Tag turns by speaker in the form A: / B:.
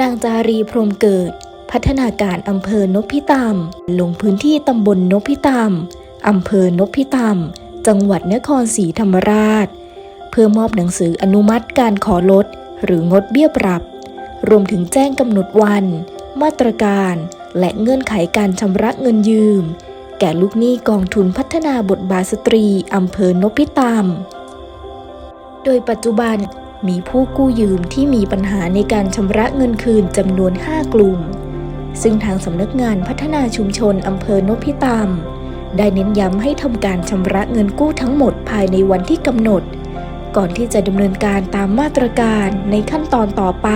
A: นางจารีพรมเกิด พัฒนาการอำเภอนพิตาม ลงพื้นที่ตำบลนพิตามอำเภอนพิตามจังหวัดนครศรีธรรมราช เพื่อมอบหนังสืออนุมัติการขอลด หรืองดเบี้ยปรับ รวมถึงแจ้งกำหนดวัน มาตรการ และเงื่อนไขการชำระเงินยืม แก่ลูกหนี้กองทุนพัฒนาบทบาทสตรีอำเภอนพิตาม โดยปัจจุบัน มีผู้กู้ยืมที่มีปัญหาในการชำระเงินคืนจำนวน 5 กลุ่ม ซึ่งทางสำนักงานพัฒนาชุมชนอำเภอนพิตาม ได้เน้นย้ำให้ทำการชำระเงินกู้ทั้งหมดภายในวันที่กำหนด ก่อนที่จะดำเนินการตามมาตรการในขั้นตอนต่อไป